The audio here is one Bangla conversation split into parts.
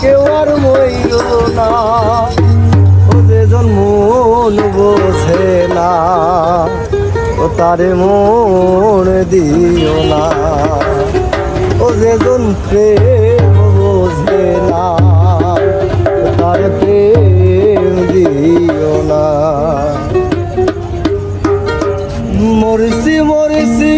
কেউ আর মইল না। ও যে জন মন বোঝে না, ও তারে মন দিও না। ও যে জন প্রেম বোঝে না, ও তার প্রেম দিও না। মরছি মরছি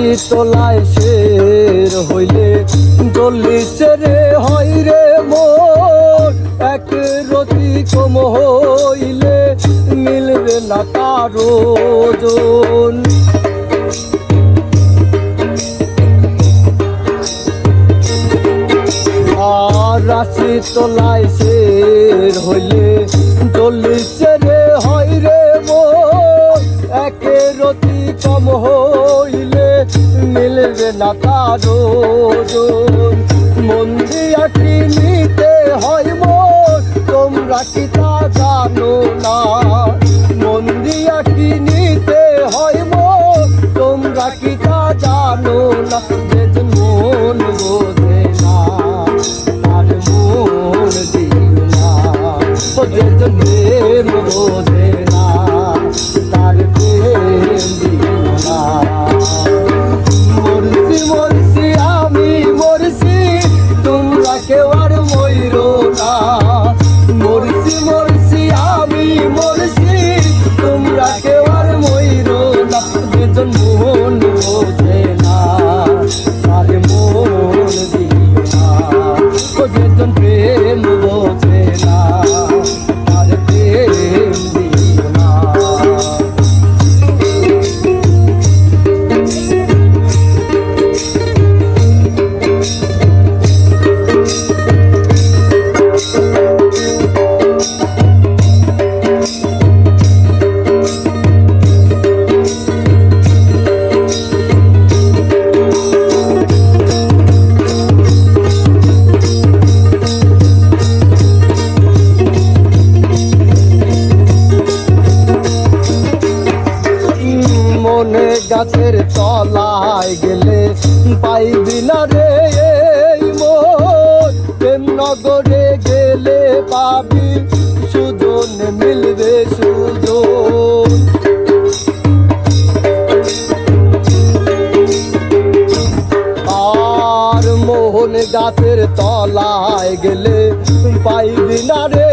আশি তোলায় শের হইলে চল্লিশে রে, হয় রে মোর। এক রতি কম হইলে মিলবে না কারও জন আর আশি তোলায় শের হইলে চল্লিশে মিলবে না কারও জন। মন দিয়া কি নিতে হয় মোর, তোমরা কি তা জানো না মন দিয়া কি নিতে হয় মোর, তোমরা কি তা জানো না মন বোঝে মন গাছের তলায় গেলে পাইবি না রে এই প্রেম নগরে গেলে পাবি, সুজন মিলবে সুজন আর মোহন গাছের তলায় গেলে পাইবি না রে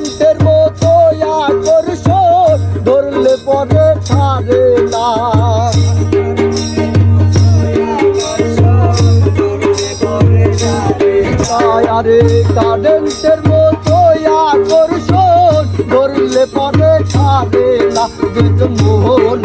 কারেন্টের মতো আকর্ষণ, ধরলে পরে ছাড়ে না। আরে কারেন্টের মতো আকর্ষণ, ধরলে পরে ছাড়ে না। বোঝে